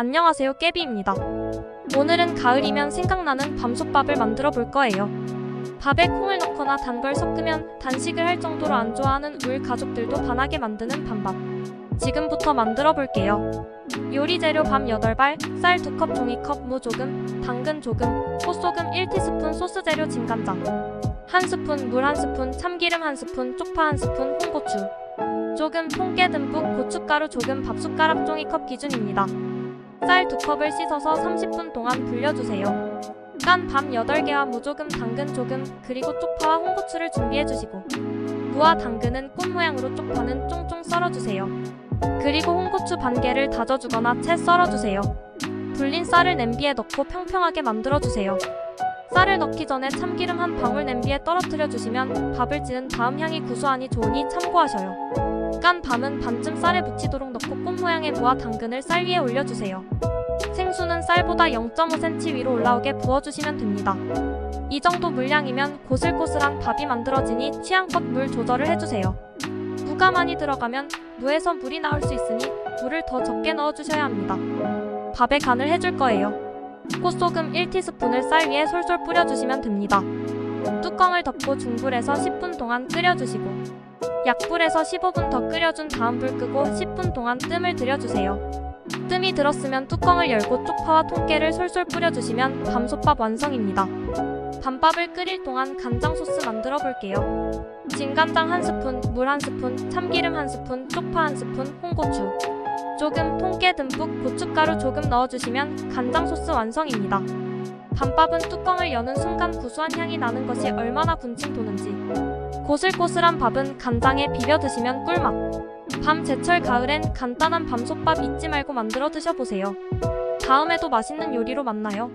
안녕하세요 깨비입니다. 오늘은 가을이면 생각나는 밤솥밥을 만들어 볼 거예요. 밥에 콩을 넣거나 단걸 섞으면 단식을 할 정도로 안 좋아하는 울 가족들도 반하게 만드는 밤밥. 지금부터 만들어 볼게요. 요리 재료 밤 8발, 쌀 2컵, 종이컵, 무 조금, 당근 조금, 꽃소금 1티스푼, 소스 재료 진간장. 1스푼, 물 1스푼, 참기름 1스푼, 쪽파 1스푼, 홍고추. 조금 통깨 듬뿍 고춧가루 조금 밥숟가락 종이컵 기준입니다. 쌀 두 컵을 씻어서 30분 동안 불려주세요. 깐 밤 8개와 무 조금 당근 조금 그리고 쪽파와 홍고추를 준비해주시고 무와 당근은 꽃 모양으로 쪽파는 쫑쫑 썰어주세요. 그리고 홍고추 반 개를 다져주거나 채 썰어주세요. 불린 쌀을 냄비에 넣고 평평하게 만들어주세요. 쌀을 넣기 전에 참기름 한 방울 냄비에 떨어뜨려 주시면 밥을 지은 다음 향이 구수하니 좋으니 참고하셔요. 깐 밤은 반쯤 쌀에 묻히도록 넣고 꽃 모양의 무와 당근을 쌀 위에 올려주세요. 생수는 쌀보다 0.5cm 위로 올라오게 부어주시면 됩니다. 이 정도 물량이면 고슬고슬한 밥이 만들어지니 취향껏 물 조절을 해주세요. 무가 많이 들어가면 무에서 물이 나올 수 있으니 물을 더 적게 넣어주셔야 합니다. 밥에 간을 해줄 거예요. 꽃소금 1티스푼을 쌀 위에 솔솔 뿌려주시면 됩니다. 뚜껑을 덮고 중불에서 10분 동안 끓여주시고 약불에서 15분 더 끓여준 다음 불 끄고 10분 동안 뜸을 들여주세요. 뜸이 들었으면 뚜껑을 열고 쪽파와 통깨를 솔솔 뿌려주시면 밤솥밥 완성입니다. 밤밥을 끓일 동안 간장 소스 만들어 볼게요. 진간장 한 스푼, 물 한 스푼, 참기름 한 스푼, 쪽파 한 스푼, 홍고추. 조금 통깨 듬뿍 고춧가루 조금 넣어주시면 간장 소스 완성입니다. 밤밥은 뚜껑을 여는 순간 구수한 향이 나는 것이 얼마나 군침 도는지. 고슬고슬한 밥은 간장에 비벼 드시면 꿀맛. 밤 제철 가을엔 간단한 밤솥밥 잊지 말고 만들어 드셔보세요. 다음에도 맛있는 요리로 만나요.